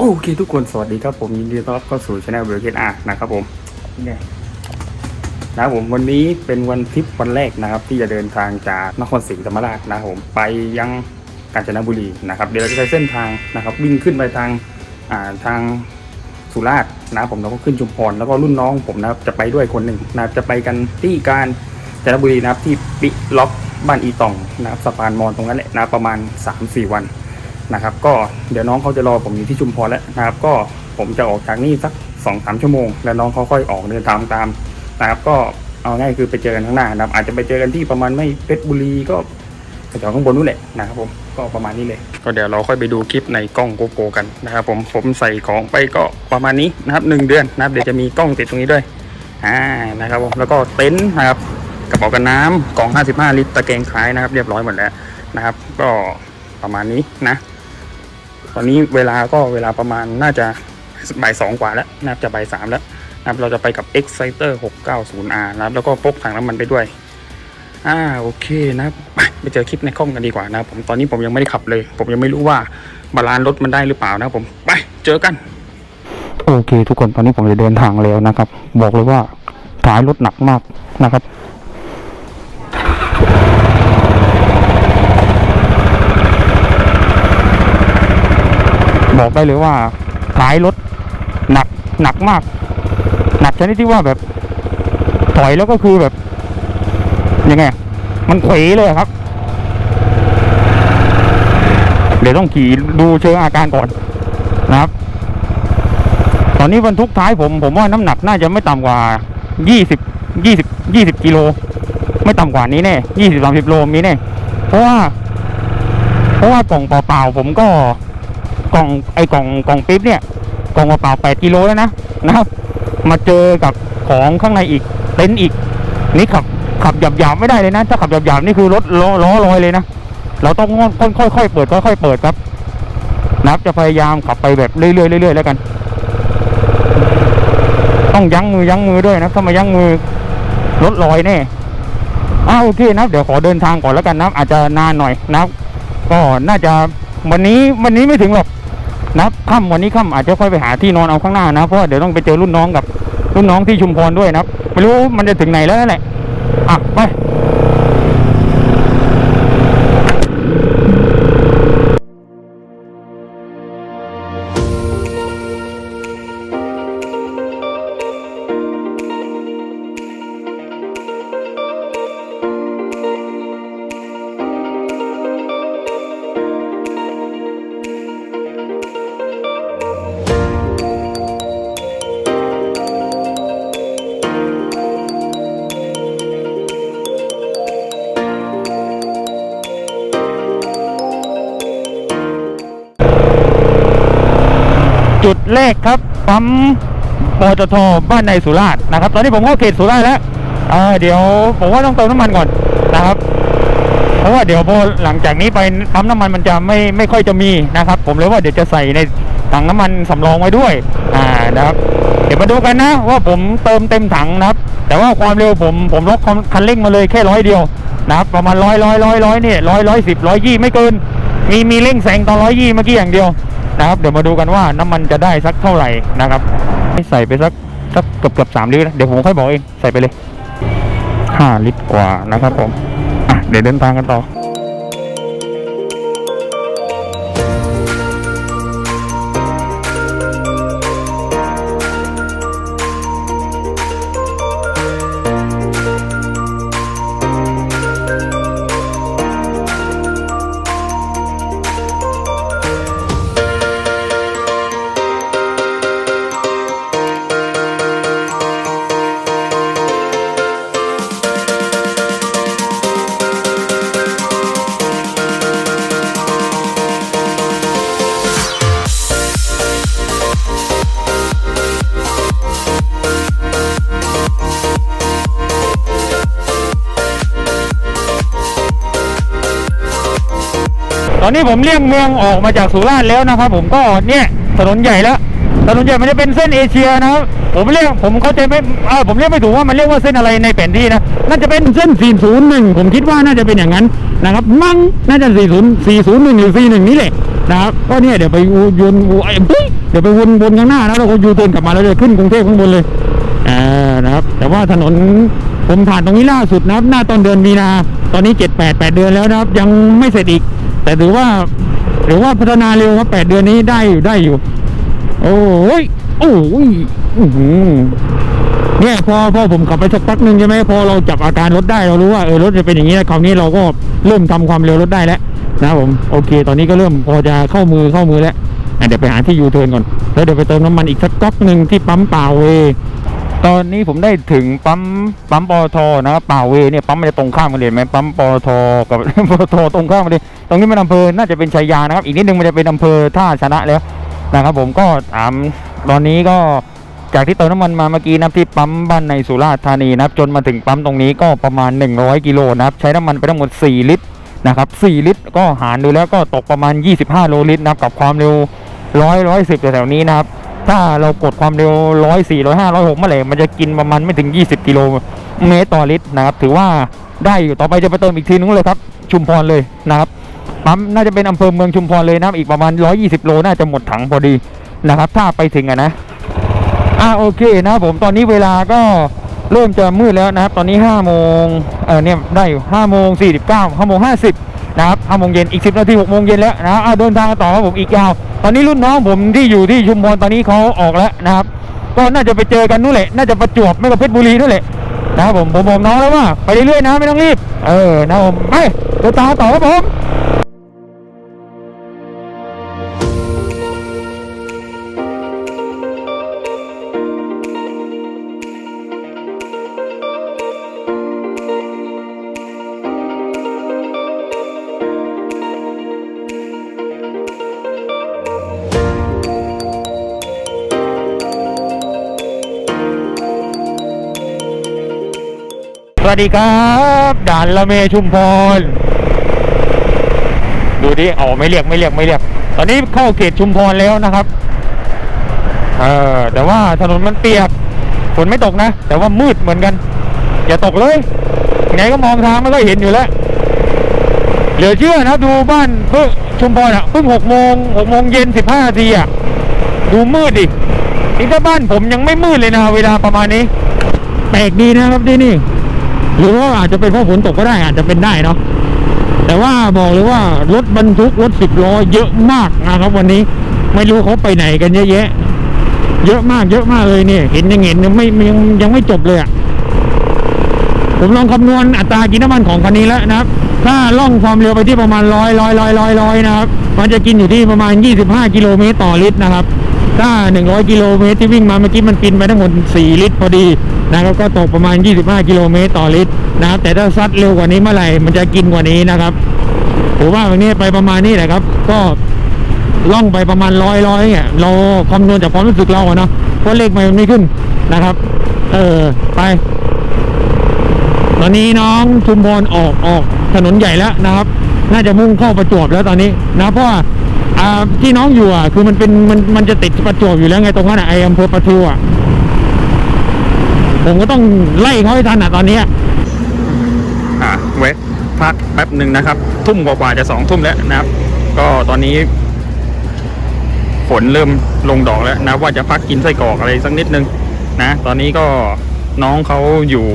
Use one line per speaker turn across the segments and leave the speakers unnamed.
โอเคทุกคนสวัสดีครับผมยินดีต้อนรับเข้าสู่ช anel เบลเกตอานะครับผมเนี่ยนะครับผมวันนี้เป็นวันทริปวันแรกนะครับ ที่จะเดินทางจากนครศรีธรรมราชนะครับผมไปยังกาญจนบุรีนะครับ เดี๋ยวเราจะใช้เส้นทางนะครับ วิ่งขึ้นไปทางอ่าทางสุราษฎร์นะครับผมแล้วก็ขึ้นชุมพรแล้วก็รุ่นน้องผมนะครับจะไปด้วยคนหนึ่งนะครับจะไปกันที่การจนบุรีนะครับที่ปิล็อกบ้านอีตองนะครับสะพานมอนตรงนั้นแหละนะประมาณ 3-4 วัน นะครับ ก็เดี๋ยวน้องเขาจะรอผมอยู่ที่ชุมพรแล้วนะครับ ก็ผมจะออกจากนี่สักสองสามชั่วโมง แล้วน้องเขาค่อยออกเดินทางตามนะครับก็เอาง่ายคือไปเจอกันข้างหน้านะครับ อาจจะไปเจอกันที่ประมาณไม่เพชรบุรีก็แถวข้างบนนู่นแหละนะครับผมก็ประมาณนี้เลย ก็เดี๋ยวเราค่อยไปดูคลิปในกล้องโกโปรกันนะครับผมผมใส่ของไปก็ประมาณนี้นะครับหนึ่งเดือนนะครับเดี๋ยวจะมีกล้องติดตรงนี้ด้วยอ่านะครับผมแล้วก็เต็นท์นะครับกระเป๋ากันน้ำกล่อง 55 ลิตรตะแกรงขายนะครับ เรียบร้อยหมดแล้วนะครับ ก็ประมาณนี้นะ ตอนนี้เวลาก็เวลาประมาณน่าจะบ่ายสองกว่าแล้วนะครับจะบ่ายสามแล้วนะครับเราจะไปกับ Exciter 690R นะครับแล้วก็พกถังน้ำมันไปด้วยอ่าโอเคนับไปเจอคลิปในกล้องกันดีกว่านะผมตอนนี้ผมยังไม่ได้ขับเลย ผมยังไม่รู้ว่าบาลานซ์รถมันได้หรือเปล่านะผมไปเจอกัน โอเค ทุกคนตอนนี้ผมจะเดินทางแล้วนะครับ บอกเลยว่าท้ายรถหนักมากนะครับ บอกได้เลยว่าท้ายรถหนักหนักมาก หนักชนิดที่ว่าแบบถอยแล้วก็คือแบบยังไง มันเขวเลยครับ เดี๋ยวต้องขี่ดูเชิงอาการก่อนนะครับ ตอนนี้บรรทุกท้ายผม ผมว่าน้ำหนักน่าจะไม่ต่ำกว่ายี่สิบยี่สิบยี่สิบกิโลไม่ต่ำกว่านี้แน่ยี่สิบสามสิบโลมีแน่เพราะว่า เพราะว่ากล่องเปล่าๆผมก็ กล่องไอ้กล่องกล่องปิ๊บเนี่ยกล่องเปล่าแปดกิโลแล้วนะนะครับ มาเจอกับของข้างในอีกเต็นท์อีก นี่ขับขับหยาบๆไม่ได้เลยนะ ถ้าขับหยาบๆนี่คือรถล้อล้อลอยเลยนะเราต้องค่อยๆเปิดค่อยๆเปิดครับนะครับจะพยายามขับไปแบบเรื่อยๆเรื่อยๆแล้วกัน ต้องยั้งมือยั้งมือด้วยนะถ้ามายั้งมือรถลอยแน่อ้าวโอเคนะเดี๋ยวขอเดินทางก่อนแล้วกันนะอาจจะนานหน่อยนะก็น่าจะวันนี้วันนี้ไม่ถึงหรอก นะครับค่ำวันนี้ค่ำอาจจะค่อยไปหาที่นอนเอาข้างหน้านะเพราะเดี๋ยวต้องไปเจอรุ่นน้องกับรุ่นน้องที่ชุมพรด้วยนะครับไม่รู้มันจะถึงไหนแล้วนั่นแหละอะไป แรกครับปั๊มปตทบ้านในสุราษฎร์นะครับ ตอนนี้ผมเข้าเขตสุราษฎร์แล้วเเดี๋ยวผมว่าต้องเติมน้ำมันก่อนนะครับ เพราะว่าเดี๋ยวพอหลังจากนี้ไปปั๊มน้ำมันมันจะไม่ไม่ค่อยจะมีนะครับ ผมเลยว่าเดี๋ยวจะใส่ในถังน้ำมันสำรองไว้ด้วย อ่านะครับ เดี๋ยวมาดูกันนะ ว่าผมเติมเต็มถังนะครับ แต่ว่าความเร็วผมผมล็อกคันเร่งมาเลยแค่ร้อยเดียวนะครับประมาณร้อยร้อยร้อยร้อยเนี่ยร้อยร้อยสิบร้อยยี่ไม่เกิน มีมีเร่งแซงตอนร้อยยี่เมื่อกี้อย่างเดียว นะครับ เดี๋ยวมาดูกันว่าน้ำมันจะได้สักเท่าไหร่นะครับให้ใส่ไปสักสักเกือบเกือบสามลิตรนะเดี๋ยวผมค่อยบอกเองใส่ไปเลยห้าลิตรกว่านะครับผมอะเดี๋ยวเดินทางกันต่อ ตอนนี้ผมเลี่ยงเมืองออกมาจากสุราษฎร์แล้วนะครับผมก็เนี่ยถนนใหญ่แล้วถนนใหญ่มันจะเป็นเส้นเอเชียนะครับผมเรียกผมเข้าใจไม่เออผมเรียกไม่ถูกว่ามันเรียกว่าเส้นอะไรในแผนที่นะน่าจะเป็นเส้น 401 ผมคิดว่าน่าจะเป็นอย่างนั้นนะครับมั้งน่าจะ 40 401 หรือ 41 นี่แหละนะครับก็เนี่ยเดี๋ยวไปอูยนอ้เดี๋ยวไปวนวนข้างหน้าแล้วเราก็ยูเทิร์นกลับมาแล้วเดี๋ยวขึ้นกรุงเทพข้างบนเลยอ่านะครับ แต่ว่าถนนผมผ่านตรงนี้ล่าสุดนะครับ หน้าต้นเดือนมีนาตอนนี้เจ็ดแปดแปดเดือนแล้วนะครับ ยังไม่เสร็จอีก แต่ถือว่าถือว่าพัฒนาเร็วครับแปดเดือนนี้ได้อยู่ได้อยู่ โอ้ยโอ้ยอื้อหือเนี่ยพอพอผมขับไปสักพักหนึ่งใช่ไหมพอเราจับอาการรถได้เรารู้ว่าเออรถจะเป็นอย่างนี้คราวนี้เราก็เริ่มทำความเร็วรถได้แล้วนะครับผมโอเค ตอนนี้ก็เริ่มพอจะเข้ามือเข้ามือแล้วเดี๋ยวไปหาที่ยูเทิร์นก่อนแล้วเดี๋ยวไปเติมน้ำมันอีกสักก๊อกหนึ่งที่ปั๊มป่าเวย์ ตอนนี้ผมได้ถึงปั๊มปั๊มปอทนะครับป่าเวเนี่ยปั๊มมันจะตรงข้ามกันเลยไหมปั๊มปอทกับปอทตรงข้ามกันเลยตรงนี้มันอำเภอน่าจะเป็นชัยยานะครับ อีกนิดนึงมันจะเป็นอำเภอท่าชนะแล้วนะครับ ผมก็ถามตอนนี้ก็จากที่เติมน้ำมันมาเมื่อกี้นับที่ปั๊มบ้านในสุราษฎร์ธานีนะครับ จนมาถึงปั๊มตรงนี้ก็ประมาณ 100 กิโลนะครับ ใช้น้ำมันไปทั้งหมด 4 ลิตรนะครับ4ลิตรก็หารดูแล้วก็ตกประมาณ 25 โลลิตรนะครับกับความเร็ว 100 110แถวๆนี้นะครับ ถ้าเรากดความเร็ว104 105 106เมื่อไหร่มันจะกินประมาณไม่ถึง 20 กิโลเมตรต่อลิตรนะครับ ถือว่าได้อยู่ต่อไปจะไปเติมอีกทีนึงเลยครับ ชุมพรเลยนะครับปั๊มน่าจะเป็นอำเภอเมืองชุมพรเลยนะครับอีกประมาณ 120 โลน่าจะหมดถังพอดีนะครับ ถ้าไปถึงอะนะอ่าโอเคนะผมตอนนี้เวลาก็เริ่มจะมืดแล้วนะครับ ตอนนี้5โมงเออเนี่ยได้อยู่5โมง49 5โมง50นะครับ5โมงเย็นอีก 10 นาที6โมงเย็นแล้วนะครับอ่าเดินทางต่อครับผมอีกยาว อนนี้รุ่นน้องผมที่อยู่ที่ชุมพรตอนนี้เขาออกแล้วนะครับ ก็น่าจะไปเจอกันนู่นแหละ น่าจะประจวบไม่ก็เพชรบุรีนู่นแหละนะครับผมผมบอกน้องแล้วว่าไปเรื่อยๆนะไม่ต้องรีบ เออนะผมไปเดินทามต่อครับผม วัสดีครับด่านละเมชุมพร ดูดิอ๋อไม่เรียกไม่เรียกไม่เรียก ตอนนี้เข้าเขตชุมพรแล้วนะครับ เออแต่ว่าถนนมันเปียกฝนไม่ตกนะ แต่ว่ามืดเหมือนกัน อย่าตกเลยไงก็มองทางไม่ค่อยเห็นอยู่แล้วเหลือเชื่อนะดูบ้านเพิ่งชุมพรอะเพิ่งหกโมงหกโมงเย็นสิบห้านาทีอะดูมืดดินี่ถ้าบ้านผมยังไม่มืดเลยนะ เวลาประมาณนี้ แปลกดีนะครับที่นี่ หรือว่าอาจจะเป็นเพราะฝนตกก็ได้อาจจะเป็นได้เนาะแต่ว่าบอกเลยว่ารถบรรทุกรถสิบล้อเยอะมากนะครับ วันนี้ไม่รู้เขาไปไหนกันเยอะแยะ เยอะมากเยอะมากเลยเนี่ย เห็นยังเห็นยังไม่ยังยังไม่จบเลยอะ่ะผมลองคำนวณอัตรากินน้ำมันของคันนี้แล้วนะครับ ถ้าล่องความเร็วไปที่ประมาณร้อยร้อยร้อยร้อยร้อยนะครับ มันจะกินอยู่ที่ประมาณ 25 กิโลเมตรต่อลิตรนะครับ ถ้า 100 กิโลเมตรที่วิ่งมาเมื่อกี้มันกินไปทั้งหมด 4 ลิตรพอดีนะครับก็ตกประมาณ 25 กิโลเมตรต่อลิตรนะครับแต่ถ้าซัดเร็วกว่านี้เมื่อไหร่มันจะกินกว่านี้นะครับผมว่าวันนี้ไปประมาณนี้แหละครับ ก็ล่องไปประมาณร้อยร้อยเนี่ยเราคำนวณจากความรู้สึกเราเนาะเพราะเลขมันไม่ขึ้นนะครับ เออไป ตอนนี้น้องชุมพรออกออกถนนใหญ่แล้วนะครับ น่าจะมุ่งเข้าประจวบแล้วตอนนี้นะเพราะว่า ที่น้องอยู่อะคือมันเป็นมันมันจะติดประจวบอยู่แล้วไงตรงนั้นอะไออำเภอประทิวอะผมก็ต้องไล่เขาให้ทันอะตอนเนี้ย
อ่าเวทพักแป๊บหนึ่งนะครับ ทุ่มกว่าๆจะสองทุ่มแล้วนะครับ ก็ตอนนี้ฝนเริ่มลงดอกแล้วนะว่าจะพักกินไส้กรอกอะไรสักนิดนึงนะ ตอนนี้ก็น้องเขาอยู่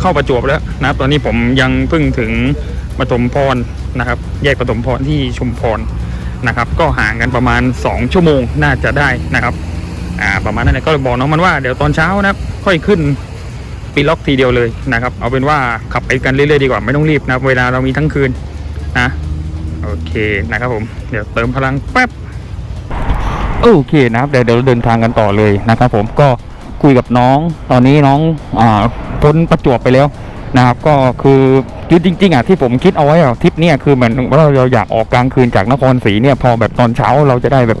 เข้าประจวบแล้วนะครับตอนนี้ผมยังเพิ่งถึงปฐมพรนะครับ แยกปฐมพรที่ชุมพร นะครับ ก็ห่างกันประมาณ 2 ชั่วโมงน่าจะได้นะครับอ่าประมาณนั้นแหละก็บอกน้องมันว่าเดี๋ยวตอนเช้านะค่อยขึ้นปีล็อกทีเดียวเลยนะครับ เอาเป็นว่าขับไปกันเรื่อยๆดีกว่าไม่ต้องรีบนะเวลาเรามีทั้งคืนนะโอเคนะครับผมเดี๋ยวเติมพลังแป๊บ
โอเคนะครับเดี๋ยวเดี๋ยวเดินทางกันต่อเลยนะครับผมก็คุยกับน้องตอนนี้น้องอ่าพ้นประจวบไปแล้ว นะครับก็คือคือจริงๆอะที่ผมคิดเอาไว้อะทริปเนี่ยคือเหมือนว่าเราอยากออกกลางคืนจากนครศรีเนี่ยพอแบบตอนเช้าเราจะได้แบบ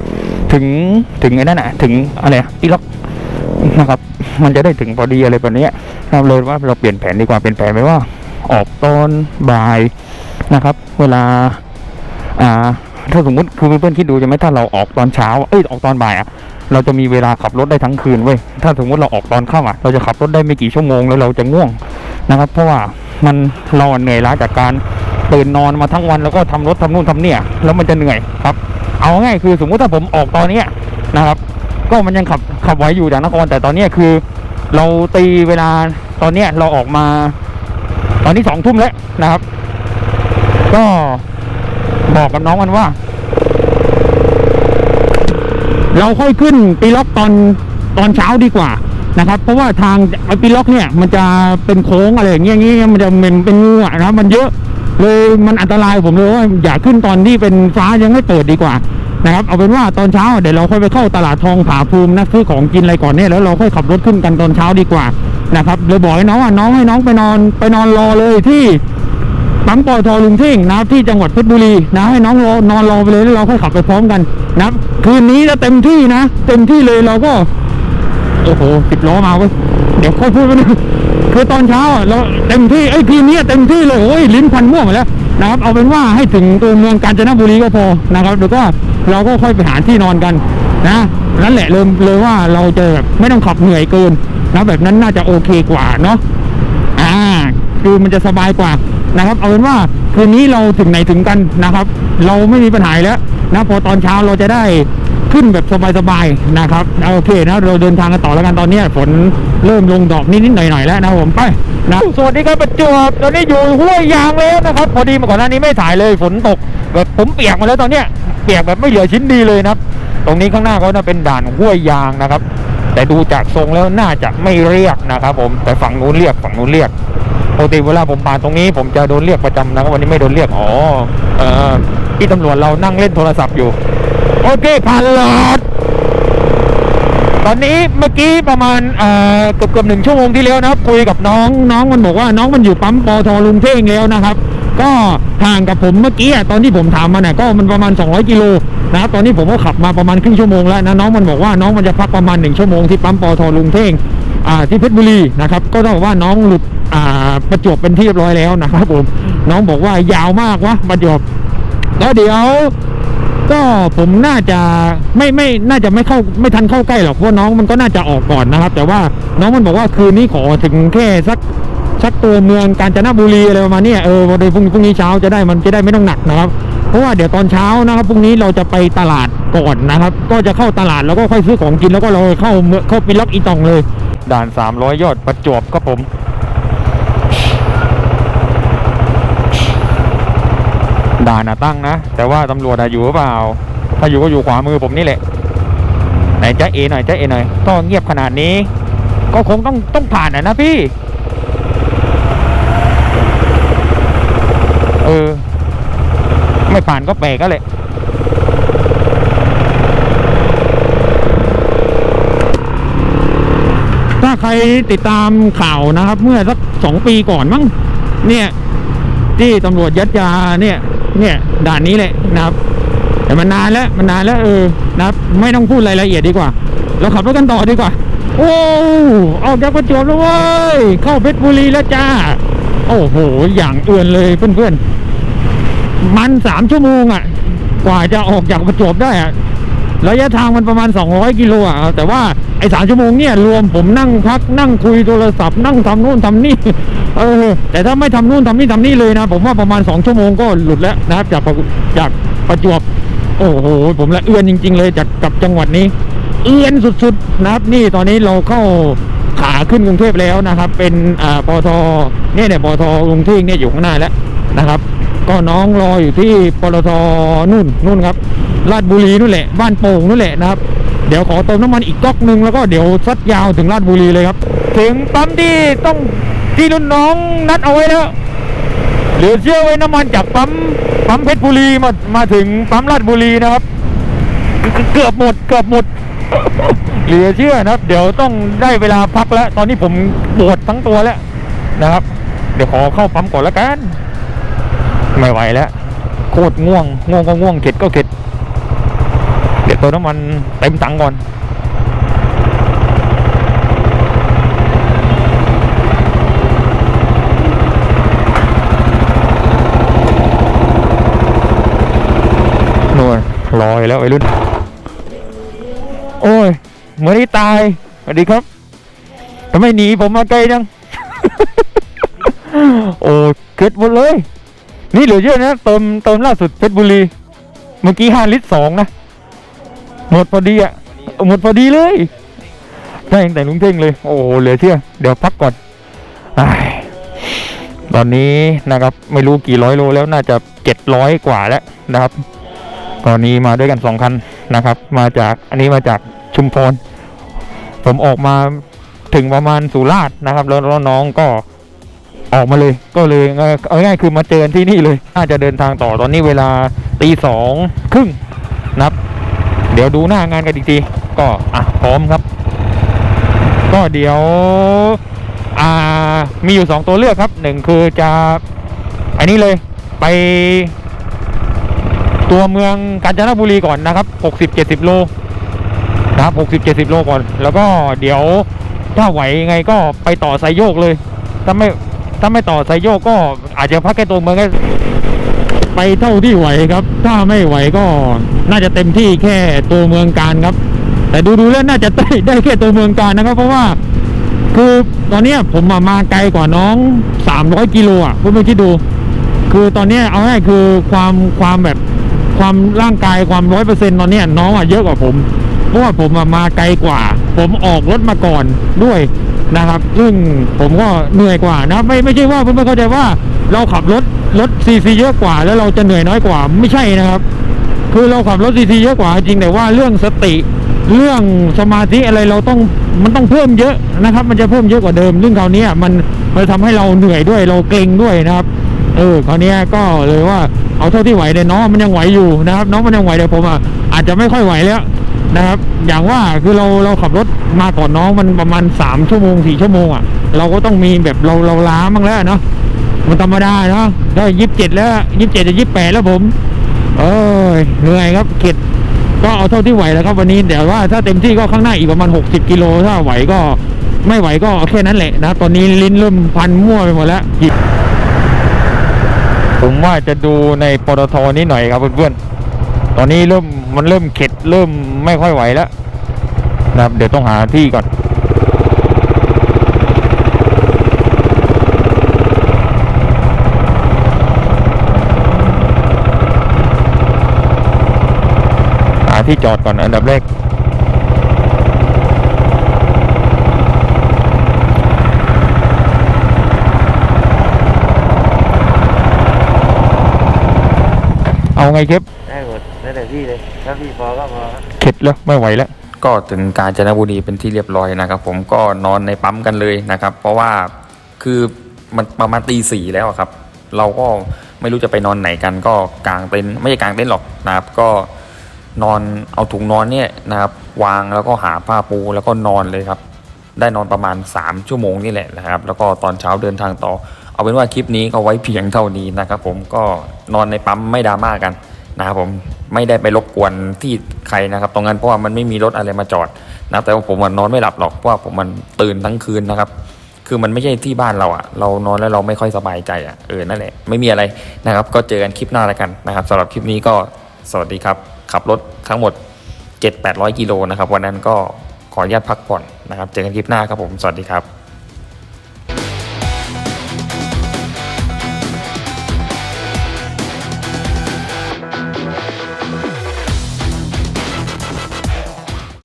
ถึงถึงไอ้นั่นอะถึงอะไรอีล็อกนะครับมันจะได้ถึงพอดีอะไรแบบนี้เราเลยว่าเราเปลี่ยนแผนดีกว่าเปลี่ยนแผนไปว่า ออกตอนบ่ายนะครับ เวลาอ่าถ้าสมมติคือเพื่อนคิดดูใช่ไหมถ้าเราออกตอนเช้า เอ้ยออกตอนบ่ายอะเราจะมีเวลาขับรถได้ทั้งคืนเว้ยถ้าสมมติเราออกตอนค่ำอะเราจะขับรถได้ไม่กี่ชั่วโมงแล้วเราจะง่วง นะครับ เพราะว่ามันเราเหนื่อยล้าจากการตื่นนอนมาทั้งวันแล้วก็ทำรถทำนู่นทำเนี่ยแล้วมันจะเหนื่อยครับ เอาง่ายคือสมมุติถ้าผมออกตอนเนี้ยนะครับ ก็มันยังขับขับไหวอยู่จากนครแต่ตอนเนี้ยคือ เราตีเวลาตอนเนี้ยเราออกมา ตอนนี้สองทุ่มแล้วนะครับ ก็บอกกับน้องมันว่า เราค่อยขึ้นปีล็อกตอนตอนเช้าดีกว่า นะครับ เพราะว่าทางไอปีล็อกเนี่ยมันจะเป็นโค้งอะไรอย่างเงี้ยมันจะเป็นเป็นงูอนะครับมันเยอะเลยมันอันตรายผมเลยว่าอย่าขึ้นตอนที่เป็นฟ้ายังไม่เปิดดีกว่านะครับเอาเป็นว่าตอนเช้าเดี๋ยวเราค่อยไปเข้าตลาดทองผาภูมินะซื้อของกินอะไรก่อนเนี่ยแล้วเราค่อยขับรถขึ้นกันตอนเช้าดีกว่านะครับเลยบอกให้น้องว่าน้องให้น้องไปนอนไปนอนรอเลยที่ปั๊มปอทอลุงเท่งนะครับที่จังหวัดเพชรบุรีนะให้น้องรอนอนรอไปเลยแล้วเราค่อยขับไปพร้อมกันนะครับคืนนี้จะเต็มที่นะ เต็มที่เลยเราก็ โอ้โหสิบล้อมาเว้ยเดี๋ยวค่อยพูดไปนะคือตอนเช้าเราเต็มที่ไอ้ยคืนนี้เต็มที่เลยโอ้ยลิ้นพันม่วงหมดแล้วนะครับเอาเป็นว่าให้ถึงตัวเมืองกาญจนบุรีก็พอนะครับแล้วก็เราก็ค่อยไปหาที่นอนกันนะนั่นแหละเลยเลยว่าเราจะแบบไม่ต้องขับเหนื่อยเกินนะแบบนั้นน่าจะโอเคกว่าเนาะอ่าคือมันจะสบายกว่านะครับ เอาเป็นว่าคืนนี้เราถึงไหนถึงกันนะครับ เราไม่มีปัญหาแล้วนะพอตอนเช้าเราจะได้ ขึ้นแบบสบายๆนะครับเอาโอเคนะเราเดินทางกันต่อแล้วกันตอนนี้ฝนเริ่มลงดอกนิดๆหน่อยๆแล้วนะผมไปนะสวัสดีครับประจวบตอนนี้อยู่ห้วยยางแล้วนะครับพอดีเมาก่อนหน้านี้ไม่ถ่ายเลยฝนตกแบบผมเปียกมาแล้วตอนเนี้ยเปียกแบบไม่เหลือชิ้นดีเลยนะครับ ตรงนี้ข้างหน้าเขาน่าเป็นด่านห้วยยางนะครับ แต่ดูจากทรงแล้วน่าจะไม่เรียกนะครับ ผมแต่ฝั่งนู้นเรียกฝั่งนู้นเรียกปกติเวลาผมผ่านตรงนี้ผมจะโดนเรียกประจำนะครับวันนี้ไม่โดนเรียกอ๋อเออพี่ตำรวจเรานั่งเล่นโทรศัพท์อยู่ โอเคผ่านหลอด ตอนนี้เมื่อกี้ประมาณเอ่อเกือบเกือบหนึ่งชั่วโมงที่แล้วนะครับ คุยกับน้องน้องมันบอกว่าน้องมันอยู่ปั๊มปอทลุงเท่งแล้วนะครับ ก็ห่างกับผมเมื่อกี้ตอนที่ผมถามมันน่ะก็มันประมาณ 200กิโลนะตอนนี้ผมก็ขับมาประมาณครึ่งชั่วโมงแล้วนะน้องมันบอกว่าน้องมันจะพักประมาณหนึ่งชั่วโมงที่ปั๊มปอทลุงเท่งอ่าที่เพชรบุรีนะครับก็ต้องบอกว่าน้องหลุดอ่าประจวบเป็นที่เรียบร้อยแล้วนะครับผมน้องบอกว่ายาวมากวะประจวบแล้วเดี๋ยว ก็ผมน่าจะไม่ไม่น่าจะไม่เข้าไม่ทันเข้าใกล้หรอกเพราะน้องมันก็น่าจะออกก่อนนะครับ แต่ว่าน้องมันบอกว่าคืนนี้ขอถึงแค่สักสักตัวเมืองกาญจนบุรีอะไรประมาณนี้เออวันพรุ่งพรุ่งนี้เช้าจะได้มันจะได้ไม่ต้องหนักนะครับ เพราะว่าเดี๋ยวตอนเช้านะครับพรุ่งนี้เราจะไปตลาดก่อนนะครับ ก็จะเข้าตลาดแล้วก็ค่อยซื้อของกินแล้วก็เราเข้าเมือเข้าปิล็อกอีตองเลย ด่าน 300 ยอดประจวบครับผม ด่านอะตั้งนะ แต่ว่าตำรวจอยู่หรือเปล่า ถ้าอยู่ก็อยู่ขวามือผมนี่แหละ ไหนจ้าเอหน่อยจ้าเอหน่อยก็เงียบขนาดนี้ ก็คงต้องต้องผ่านอะนะพี่ เออ ไม่ผ่านก็แปลกก็เลยถ้าใครติดตามข่าวนะครับ เมื่อสักสองปีก่อนมั้งเนี่ยที่ตำรวจยัดยาเนี่ย เนี่ยด่านนี้แหละนะครับ แต่มันนานแล้วมันนานแล้วเออนะครับ ไม่ต้องพูดรายละเอียดดีกว่า เราขับรถกันต่อดีกว่า โอ้ออกจากประจวบแล้วเว้ยเข้าเพชรบุรีแล้วจ้า โอ้โหอย่างเอื่นเลยเพื่อนๆมันสามชั่วโมงอะ กว่าจะออกจากประจวบได้อะ ระยะทางมันประมาณ 200 กิโลอะแต่ว่าไอ้สามชั่วโมงเนี่ยรวมผมนั่งพักนั่งคุยโทรศัพท์นั่งทำนู่นทำนี่เออแต่ถ้าไม่ทำนู่นทำนี่ทำนี่เลยนะ ผมว่าประมาณ 2 ชั่วโมงก็หลุดแล้วนะครับจากจากประจวบโอ้โหผมละเอื้อนจริง ๆ เลยจากกับจังหวัดนี้ เอื้อนสุดๆนะครับนี่ตอนนี้เราเข้าขาขึ้นกรุงเทพแล้วนะครับ เป็นอ่าปตเนี่ยเนี่ยปตกรุงเทพเนี่ยอยู่ข้างหน้าแล้วนะครับ ก็น้องรออยู่ที่ปตทนู่นนู่นครับ ลาดบุรีนู่นแหละบ้านโป่งนู่นแหละนะครับเดี๋ยวขอเติมน้ำมันอีกก๊อกหนึ่งแล้วก็เดี๋ยวซัดยาวถึงลาดบุรีเลยครับ ถึงปั๊มที่ต้องที่รุ่นน้องนัดเอาไว้แล้วเหลือเชื่อไว้น้ำมันจากปั๊มปั๊มเพชรบุรีมามาถึงปั๊มลาดบุรีนะครับ เกือบหมดเกือบหมด เหลือเชื่อนะครับ เดี๋ยวต้องได้เวลาพักแล้ว ตอนนี้ผมปวดทั้งตัวแล้วนะครับ เดี๋ยวขอเข้าปั๊มก่อนแล้วกัน ไม่ไหวแล้ว โคตรง่วง ง่วงก็ง่วงเข็ดก็เข็ด เดี๋ยวเติมน้ำมันเต็มถังก่อนนู่นลอยแล้วไอ้รุ่น โอ้ยเหมือนที่ตายสวัสดีครับทำไมหนีผมมาไกลจัง โอ้เกิดหมดเลย นี่เหลือเยอะนะ เติมเติมล่าสุดเพชรบุรี เมื่อกี้ห้าลิตรสองนะ หมดพอดีอะหมดพอดีเลยได้ตั้งแต่ลุงเท่งเลย โอ้โหเหลือเชื่อเดี๋ยวพักก่อนอตอนนี้นะครับ ไม่รู้กี่ร้อยโลแล้วน่าจะเจ็ดร้อยกว่าแล้วนะครับตอนนี้มาด้วยกันสองคันนะครับ มาจากอันนี้มาจากชุมพรผมออกมาถึงประมาณสุราษฎร์นะครับ แล้วน้องก็ออกมาเลย ก็เลยเออเอาง่ายคือมาเจอกันที่นี่เลยน่าจะเดินทางต่อตอนนี้เวลาตีสองครึ่ง เดี๋ยวดูหน้างานกันอีกทีก็อะพร้อมครับ ก็เดี๋ยวอ่ามีอยู่สองตัวเลือกครับหนึ่งคือจะอันนี้เลยไปตัวเมืองกาญจนบุรีก่อนนะครับ 60-70 โลนะครับ60-70 โลก่อน แล้วก็เดี๋ยวถ้าไหวยังไงก็ไปต่อไซโยกเลย ถ้าไม่ถ้าไม่ต่อไซโยกก็อาจจะพักแค่ตัวเมืองก็ ไปเท่าที่ไหวครับ ถ้าไม่ไหวก็น่าจะเต็มที่แค่ตัวเมืองการครับ แต่ดูๆแล้วน่าจะได้ได้แค่ตัวเมืองการนะครับ เพราะว่าคือตอนนี้ผมมาไกลกว่าน้อง 300กิโลอะเพื่อนๆคิดดู คือตอนนี้เอาง่ายคือความความแบบความร่างกายความร้อยเปอร์เซ็นต์ตอนนี้น้องอะเยอะกว่าผม เพราะว่าผมมาไกลกว่า ผมออกรถมาก่อนด้วยนะครับ ซึ่งผมก็เหนื่อยกว่านะไม่ไม่ใช่ว่าเพื่อนๆเข้าใจว่าเราขับรถรถซีซีเยอะกว่า แล้วเราจะเหนื่อยน้อยกว่าไม่ใช่นะครับ คือเราขับรถซีซีเยอะกว่าจริงแต่ว่าเรื่องสติ เรื่องสมาธิอะไรเราต้องมันต้องเพิ่มเยอะนะครับ มันจะเพิ่มเยอะกว่าเดิมซึ่งคราวนี้มันมันทำให้เราเหนื่อยด้วยเราเกรงด้วยนะครับ เออคราวนี้ก็เลยว่าเอาเท่าที่ไหวเลยน้องมันยังไหวอยู่นะครับ น้องมันยังไหวแต่ผมอะอาจจะไม่ค่อยไหวแล้ว นะครับ อย่างว่าคือเราเราขับรถมาก่อนน้องมันประมาณสามชั่วโมงสี่ชั่วโมงอะ เราก็ต้องมีแบบเราเราล้าบ้างแล้วเนาะมันธรรมดาเนาะได้ยี่สิบเจ็ดแล้วยี่สิบเจ็ดจะยี่สิบแปดแล้วผม เอ้ยเหนื่อยครับเข็ดก็เอาเท่าที่ไหวแล้วครับวันนี้เดี๋ยวว่าถ้าเต็มที่ก็ข้างหน้าอีกประมาณ60กิโลถ้าไหวก็ไม่ไหวก็แค่นั้นแหละนะตอนนี้ลิ้นเริ่มพันมั่วไปหมดแล้วผมว่าจะดูในปตทนี้หน่อยครับเพื่อนๆตอนนี้เริ่มมันเริ่มเข็ดเริ่มไม่ค่อยไหวแล้วนะครับ เดี๋ยวต้องหาที่ก่อน หาที่จอดก่อนอันดับแรกเอาไงเก็บ
ได้หมดได้แต่พี่เลยถ้าพี่พอก็พอครับ
เข็ดแล้วไม่ไหวแล้ว
ก็ถึงกาญจนบุรีเป็นที่เรียบร้อยนะครับ ผมก็นอนในปั๊มกันเลยนะครับ เพราะว่าคือมันประมาณตีสี่แล้วอะครับ เราก็ไม่รู้จะไปนอนไหนกัน ก็กางเต็นท์ไม่ใช่กางเต็นท์หรอกนะครับ ก็นอนเอาถุงนอนเนี่ยนะครับ วางแล้วก็หาผ้าปูแล้วก็นอนเลยครับ ได้นอนประมาณ 3 ชั่วโมงนี่แหละนะครับ แล้วก็ตอนเช้าเดินทางต่อ เอาเป็นว่าคลิปนี้ก็ไว้เพียงเท่านี้นะครับ ผมก็นอนในปั๊มไม่ดราม่ากัน นะครับผมไม่ได้ไปรบกวนที่ใครนะครับ ตรงนั้นเพราะว่ามันไม่มีรถอะไรมาจอดนะแต่ว่าผมอะนนอนไม่หลับหรอกเพราะว่าผมมันตื่นทั้งคืนนะครับ คือมันไม่ใช่ที่บ้านเราอะเรานอนแล้วเราไม่ค่อยสบายใจอะเออนั่นแหละไม่มีอะไรนะครับ ก็เจอกันคลิปหน้าแล้วกันนะครับสำหรับคลิปนี้ก็สวัสดีครับขับรถทั้งหมด 7-800กิโลนะครับวันนั้นก็ขออนุญาตพักผ่อนนะครับ เจอกันคลิปหน้าครับผมสวัสดีครับ